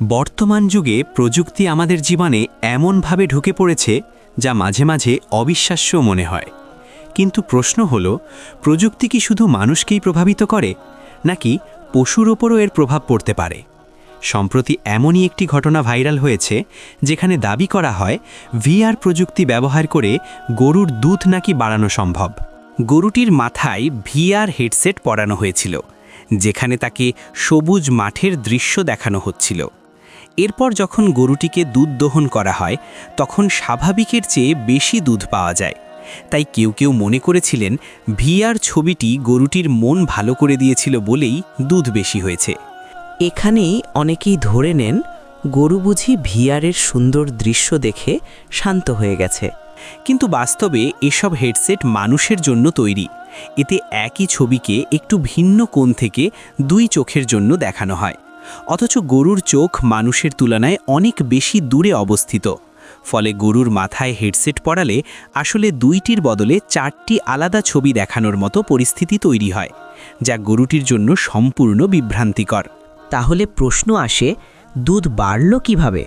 বর্তমান যুগে প্রযুক্তি আমাদের জীবনে এমনভাবে ঢুকে পড়েছে যা মাঝে মাঝে অবিশ্বাস্য মনে হয়। কিন্তু প্রশ্ন হল, প্রযুক্তি কি শুধু মানুষকেই প্রভাবিত করে, নাকি পশুর ওপরও এর প্রভাব পড়তে পারে? সম্প্রতি এমনই একটি ঘটনা ভাইরাল হয়েছে, যেখানে দাবি করা হয়, ভিআর প্রযুক্তি ব্যবহার করে গরুর দুধ নাকি বাড়ানো সম্ভব। গরুটির মাথায় ভিআর হেডসেট পরানো হয়েছিল, যেখানে তাকে সবুজ মাঠের দৃশ্য দেখানো হচ্ছিল। এরপর যখন গরুটিকে দুধ দহন করা হয়, তখন স্বাভাবিকের চেয়ে বেশি দুধ পাওয়া যায়। তাই কেউ কেউ মনে করেছিলেন, ভিআর ছবিটি গরুটির মন ভালো করে দিয়েছিল বলেই দুধ বেশি হয়েছে। এখানেই অনেকেই ধরে নেন, গরু বুঝি ভিআরের সুন্দর দৃশ্য দেখে শান্ত হয়ে গেছে। কিন্তু বাস্তবে এসব হেডসেট মানুষের জন্য তৈরি। এতে একই ছবিকে একটু ভিন্ন কোণ থেকে দুই চোখের জন্য দেখানো হয়। অথচ গরুর চোখ মানুষের তুলনায় অনেক বেশি দূরে অবস্থিত। ফলে গরুর মাথায় হেডসেট পড়ালে আসলে দুইটির বদলে চারটি আলাদা ছবি দেখানোর মতো পরিস্থিতি তৈরি হয়, যা গরুটির জন্য সম্পূর্ণ বিভ্রান্তিকর। তাহলে প্রশ্ন আসে, দুধ বাড়ল কীভাবে?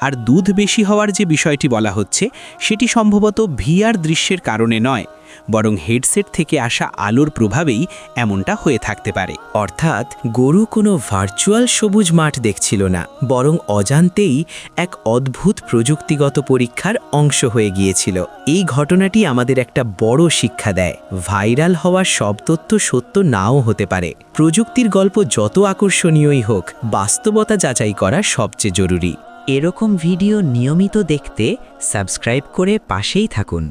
আর দুধ বেশি হওয়ার যে বিষয়টি বলা হচ্ছে, সেটি সম্ভবত ভিআর দৃশ্যের কারণে নয়, বরং হেডসেট থেকে আসা আলোর প্রভাবেই এমনটা হয়ে থাকতে পারে। অর্থাৎ, গরু কোনো ভার্চুয়াল সবুজ মাঠ দেখছিল না, বরং অজান্তেই এক অদ্ভুত প্রযুক্তিগত পরীক্ষার অংশ হয়ে গিয়েছিল। এই ঘটনাটি আমাদের একটা বড় শিক্ষা দেয়। ভাইরাল হওয়া সব তথ্য সত্য নাও হতে পারে। প্রযুক্তির গল্প যত আকর্ষণীয়ই হোক, বাস্তবতা যাচাই করা সবচেয়ে জরুরি। এরকম ভিডিও নিয়মিত দেখতে সাবস্ক্রাইব করে পাশেই থাকুন।